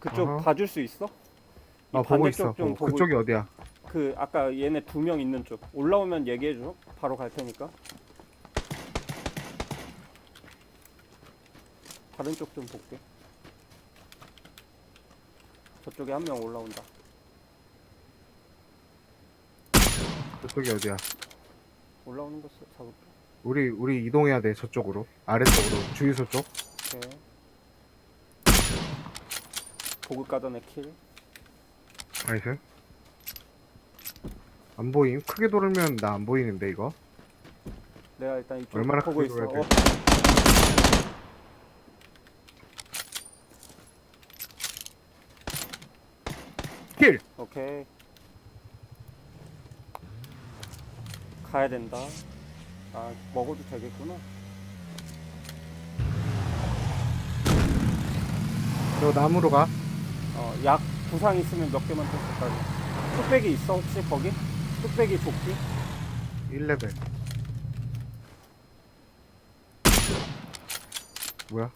그쪽 어허. 봐줄 수 있어? 이아 보고 있어. 좀 보고. 그쪽이 어디야? 그 아까 얘네 두 명 있는 쪽 올라오면 얘기해 줘 바로 갈 테니까 다른 쪽 좀 볼게 저쪽에 한 명 올라온다 그쪽이 어디야? 올라오는 거 써- 잡을게 우리 우리 이동해야 돼 저쪽으로 아래쪽으로 주유소 쪽. 오케이 보급 가던의 킬 나이스. 안 보임. 크게 돌면 나 안 보이는데 이거. 내가 일단 이쪽 얼마나 보고 크게 있어 돼? 어, 킬. 오케이 가야 된다 아 먹어도 되겠구나 저 나무로 가. 어, 약 부상 있으면 몇 개만 더 줄까? 뚝배기 있어 혹시 거기? 뚝배기 조끼? 1레벨. 뭐야?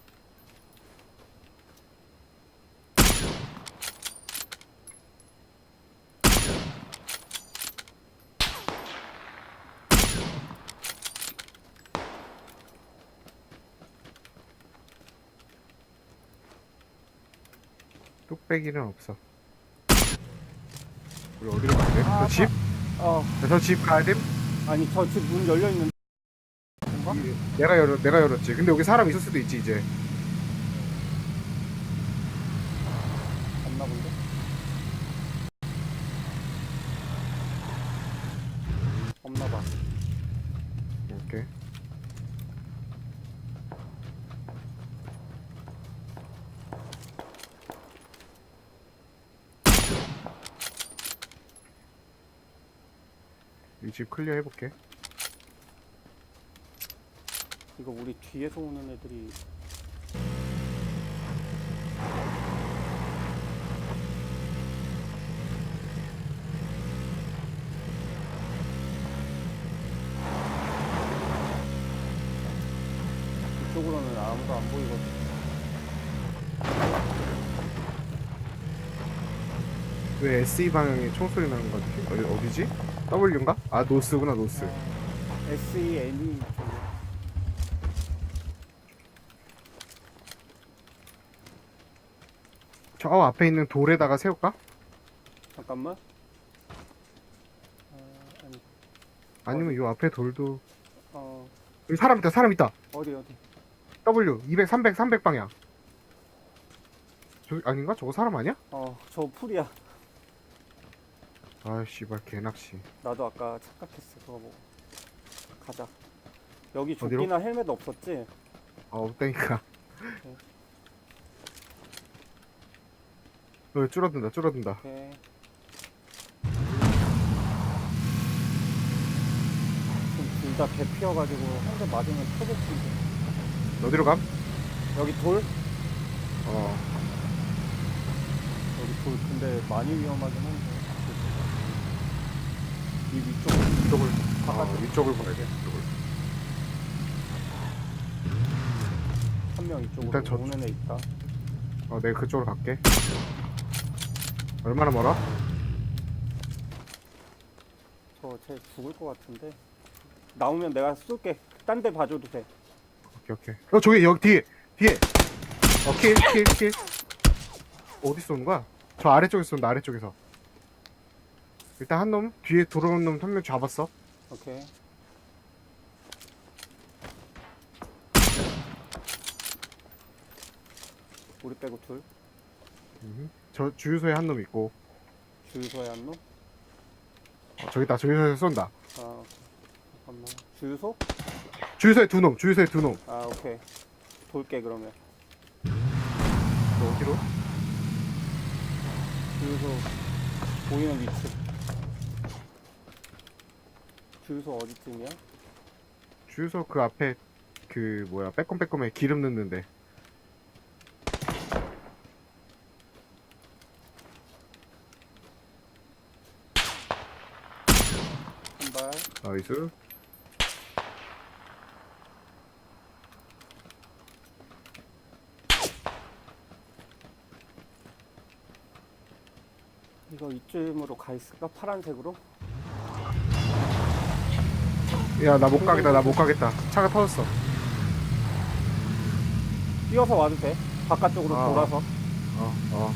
뚝배기는 없어. 우리 어디로 가야 돼? 아, 저 집? 어 저 집 가야 돼? 아니 저 집 문 열려 있는 건가? 이- 내가 열어 내가 열었지. 근데 여기 사람 있을 수도 있지 이제. 없나 본데? 없나 봐. 오케이. 이 집 클리어 해볼게. 이거 우리 뒤에서 오는 애들이 이쪽으로는 아무도 안 보이거든. 왜 SE 방향에 총소리 나는 거 같지? 어디, 어디지? W인가? 아 노스구나 노스. SE, NE 쪽에. 저 어, 앞에 있는 돌에다가 세울까? 잠깐만. 어, 아니, 아니면 요 앞에 돌도 어, 여기 사람 있다 사람 있다. 어디 어디? W 200 300 300 방향. 저 아닌가? 저거 사람 아니야? 어, 저 풀이야. 아 씨발 개낚시. 나도 아까 착각했어 그거 보고 가자 여기 어디로? 조끼나 헬멧 없었지? 아 없다니까. 어 줄어든다 줄어든다. 오케이 둘다 개 피어가지고 한 대 맞으면 터질 텐데 어디로 감? 여기 돌? 어 여기 돌 근데 많이 위험하긴 한데 이 위쪽 이쪽을 바깥 어, 이쪽을 봐야 돼. 이쪽을. 한 명 이쪽으로 일단 저- 오는 애 있다 어 내가 그쪽으로 갈게. 얼마나 멀어? 저쟤 죽을 것 같은데 나오면 내가 쏠게 딴 데 봐줘도 돼 오케이 오케이. 어 저기 여기 뒤에 뒤에. 어킬킬 킬. 어디 쏘는 거야? 저 아래쪽에서 쏜다 아래쪽에서. 일단 한 놈 뒤에 들어온 놈한 명 잡았어. 오케이 우리 빼고 둘 음. 저 주유소에 한 놈 있고. 주유소에 한 놈? 어, 저기 있다 주유소에서 쏜다. 아 오케이. 잠깐만 주유소? 주유소에 두 놈. 주유소에 두 놈. 아 오케이 돌게 그러면 너 어디로? 주유소 보이는 위치 주유소 어디쯤이야? 주유소 그 앞에 그 뭐야 빼꼼빼꼼에 기름 넣는데. 한 발 나이스. 이거 이쯤으로 가 있을까? 파란색으로? 야 나 못 가겠다 나 못 가겠다 차가 터졌어 뛰어서 와도 돼. 바깥쪽으로 아. 돌아서. 어 어.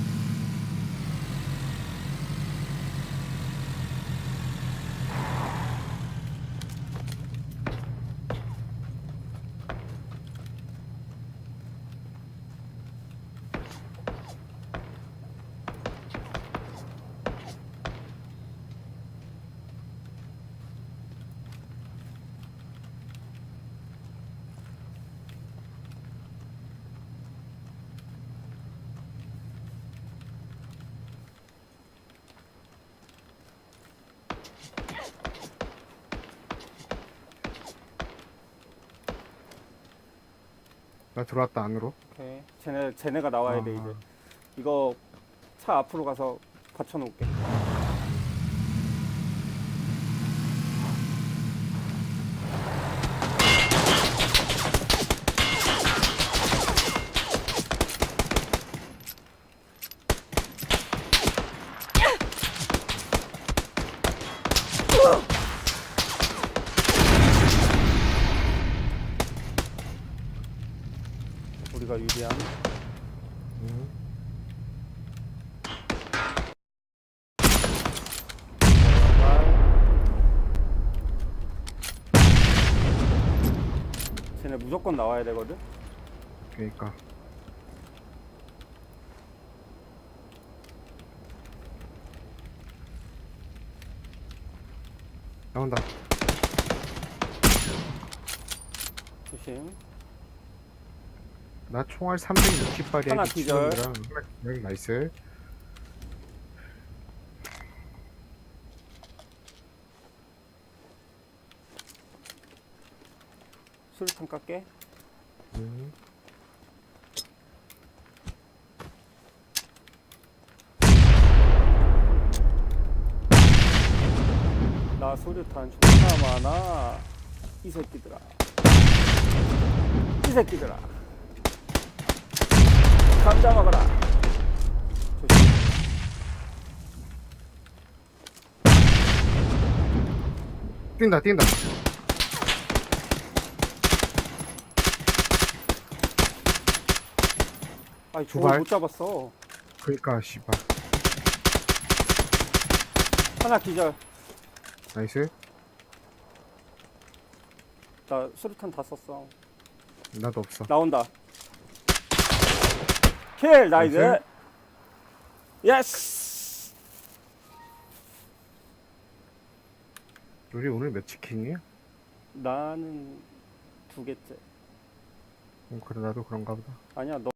나 들어왔다 안으로 오케이. 쟤네, 쟤네가 나와야 돼, 아. 이제. 이거 차 앞으로 가서 받쳐놓을게. 우리가 유리한. 음. 쟤네 무조건 나와야 되거든? 그러니까 나온다 조심. 나 총알 360발이야 하나 기절. 여기 나이스 수류탄 깎게. 음. 나 수류탄 존나 많아. 이 새끼들아. 이 새끼들아. 감자 먹어라. 조심. 뛴다 뛴다 아이, 두 저걸 발. 못 잡았어. 그니까 씨발 하나 기절. 나이스 나 수류탄 다 썼어. 나도 없어 나온다. 킬 나이스. 예스. 우리 오늘 몇 치킨이야? 나는 두 개째. 어, 그래 나도 그런가 보다 아니야 너.